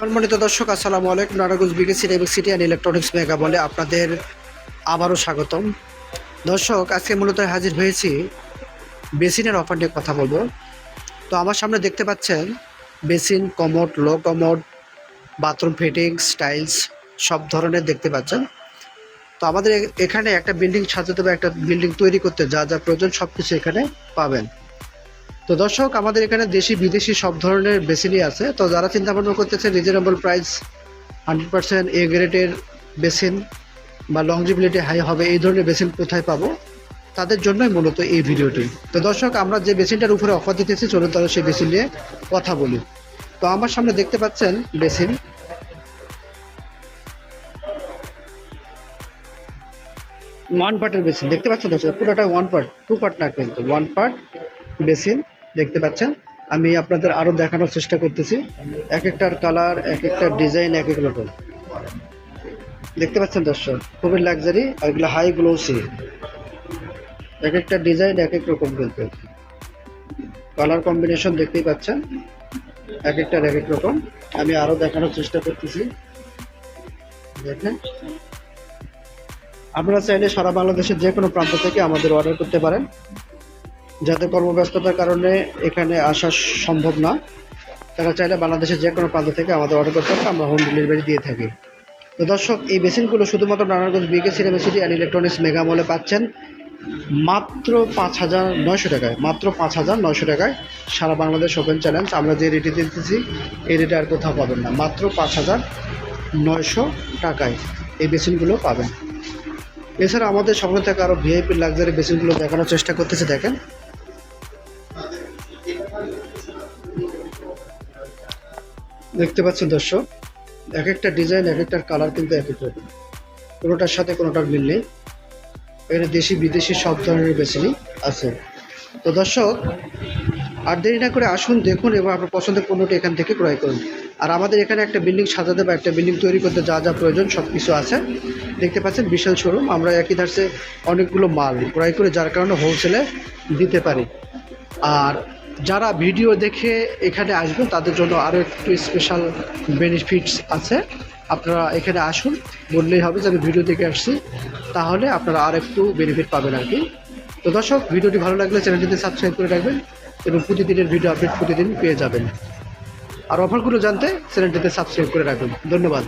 সম্মানিত দর্শক, আসসালামু আলাইকুম। নারাগঞ্জ বিকে সিটি এবং সিটি অ্যান্ড ইলেকট্রনিক্স মেগা বলে আপনাদের আবারও স্বাগতম। দর্শক, আজকে মূলত হাজির হয়েছি বেসিনের অফার নিয়ে কথা বলব। তো আমার সামনে দেখতে পাচ্ছেন basin, commode, low commode, bathroom fittings, tiles, সব ধরনের দেখতে পাচ্ছেন। তো আমাদের এখানে একটা বিল্ডিং সাজাতে বা একটা বিল্ডিং তৈরি করতে যা যা প্রয়োজন সব কিছু এখানে পাবেন। তো দর্শক, আমাদের এখানে দেশি, বিদেশি সব ধরনের বেসিনই আছে। তো যারা চিন্তা ভাবনা করতেছে reasonable price hundred percent A গ্রেডের বেসিন বা লংজিবিলিটি হাই হবে, এই ধরনের বেসিন কোথায় পাবো? তাদের জন্যই মূলত এই ভিডিওটি। তো দর্শক, আমরা যে বেসিনটার উপরে অফার দিতেছি, চলুন তাহলে সেই বেসিন নিয়ে কথা বলি। তো আমার সামনে দেখতে পাচ্ছেন বেসিন। ওয়ান পার্টের বেসিন। দেখতে পাচ্ছেন দর্শক, পুরোটা ওয়ান পার্ট টু পার্ট না কিন্তু ওয়ান পার্ট বেসিন। দেখতে পাচ্ছেন। আমি আপনাদের আরও দেখানোর চেষ্টা করতেছি। এক একটার কালার, এক একটা ডিজাইন, এক এক রকম। দেখতে পাচ্ছেন দর্শক, খুবই লাক্সারি আর এগুলো হাই গ্লোসি। এক একটা ডিজাইন, এক এক রকম কিন্তু। কালার কম্বিনেশন দেখতেই পাচ্ছেন। এক একটার এক এক রকম। আমি আরও দেখানোর চেষ্টা করতেছি। দেখেন। আপনারা চাইলে সারা বাংলাদেশের যে কোনো প্রান্ত থেকে আমাদের অর্ডার করতে পারেন। যাদের কর্মব্যস্ততার কারণে এখানে আসা সম্ভব না। তারা চাইলে বাংলাদেশের যে কোনো প্রান্ত থেকে আমাদের অর্ডার করতে পারে আমরা হোম ডেলিভারি দিয়ে থাকি। তো দর্শক, এই বেসিনগুলো শুধুমাত্র Narayanganj BK cinema city and electronics mega মলে পাচ্ছেন। মাত্র পাঁচ হাজার নয়শো টাকায়, মাত্র পাঁচ হাজার নয়শো টাকায় সারা বাংলাদেশ ওপেন চ্যালেঞ্জ আমরা যে রেটে দিতেছি, এই রেটে আর কোথাও পাবেন না। মাত্র পাঁচ হাজার নয়শো টাকায় এই বেসিনগুলো পাবেন। এছাড়া আমাদের সঙ্গে থেকে আরও ভিআইপি লাক্সারি বেসিনগুলো দেখানোর চেষ্টা করতেছে, দেখেন। দেখতে পাচ্ছেন দর্শক, এক একটা ডিজাইন, এক একটার কালার কিন্তু এক এক রকম। কোনোটার সাথে কোনোটার মিল নেই। এখানে দেশি, বিদেশি সব ধরনের বেসিনই আছে। তো দর্শক, আর দেরি না করে আসুন, দেখুন এবং আপনার পছন্দের পণ্যটি এখান থেকে ক্রয় করুন। আর আমাদের এখানে একটা বিল্ডিং সাজাতে বা একটা বিল্ডিং তৈরি করতে যা যা প্রয়োজন সব কিছু আছে। দেখতে পাচ্ছেন বিশাল শোরুম, আমরা একই ধারসে অনেকগুলো মাল ক্রয় করে যার কারণে হোলসেলে দিতে পারি। আর যারা ভিডিও দেখে এখানে আসবেন, তাদের জন্য আরও একটু স্পেশাল বেনিফিটস আছে। আপনারা এখানে আসুন, বললেই হবে যে আমি ভিডিও দেখে আসছি। তাহলে আপনারা আর একটু বেনিফিট পাবেন আর কি। তো দর্শক, ভিডিওটি ভালো লাগলে চ্যানেলটিতে সাবস্ক্রাইব করে রাখবেন এবং প্রতিদিনের ভিডিও আপডেট প্রতিদিন পেয়ে যাবেন। আর অফারগুলো জানতে চ্যানেলটিতে সাবস্ক্রাইব করে রাখবেন ধন্যবাদ।